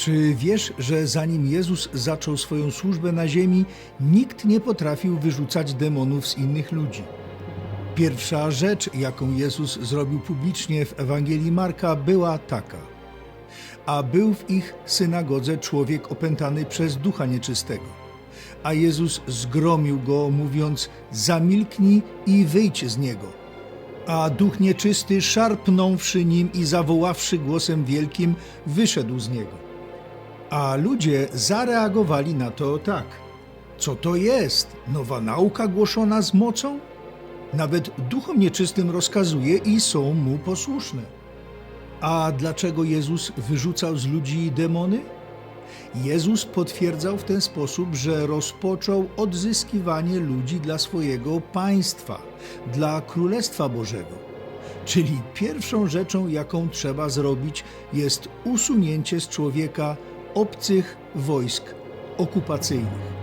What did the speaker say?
Czy wiesz, że zanim Jezus zaczął swoją służbę na ziemi, nikt nie potrafił wyrzucać demonów z innych ludzi? Pierwsza rzecz, jaką Jezus zrobił publicznie w Ewangelii Marka, była taka. A był w ich synagodze człowiek opętany przez ducha nieczystego. A Jezus zgromił go, mówiąc: Zamilknij i wyjdź z niego. A duch nieczysty, szarpnąwszy nim i zawoławszy głosem wielkim, wyszedł z niego. A ludzie zareagowali na to tak. Co to jest? Nowa nauka głoszona z mocą? Nawet duchom nieczystym rozkazuje i są mu posłuszne. A dlaczego Jezus wyrzucał z ludzi demony? Jezus potwierdzał w ten sposób, że rozpoczął odzyskiwanie ludzi dla swojego państwa, dla Królestwa Bożego. Czyli pierwszą rzeczą, jaką trzeba zrobić, jest usunięcie z człowieka obcych wojsk okupacyjnych.